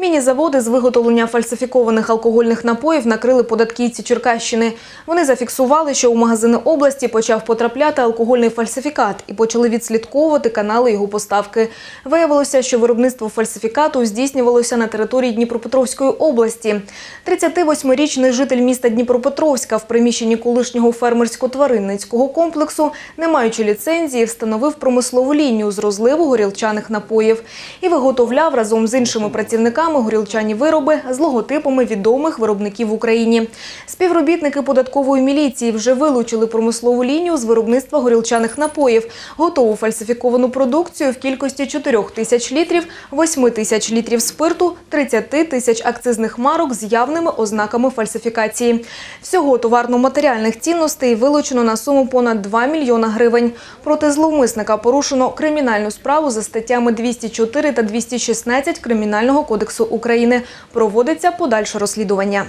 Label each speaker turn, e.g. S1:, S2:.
S1: Міні-заводи з виготовлення фальсифікованих алкогольних напоїв накрили податківці Черкащини. Вони зафіксували, що у магазини області почав потрапляти алкогольний фальсифікат і почали відслідковувати канали його поставки. Виявилося, що виробництво фальсифікату здійснювалося на території Дніпропетровської області. 38-річний житель міста Дніпропетровська в приміщенні колишнього фермерсько-тваринницького комплексу, не маючи ліцензії, встановив промислову лінію з розливу горілчаних напоїв і виготовляв разом з іншими працівниками горілчані вироби з логотипами відомих виробників в Україні. Співробітники податкової міліції вже вилучили промислову лінію з виробництва горілчаних напоїв, готову фальсифіковану продукцію в кількості 4 тисяч літрів, 8 тисяч літрів спирту, 30 тисяч акцизних марок з явними ознаками фальсифікації. Всього товарно-матеріальних цінностей вилучено на суму понад 2 мільйона гривень. Проти зловмисника порушено кримінальну справу за статтями 204 та 216 Кримінального кодексу України. Проводиться подальше розслідування.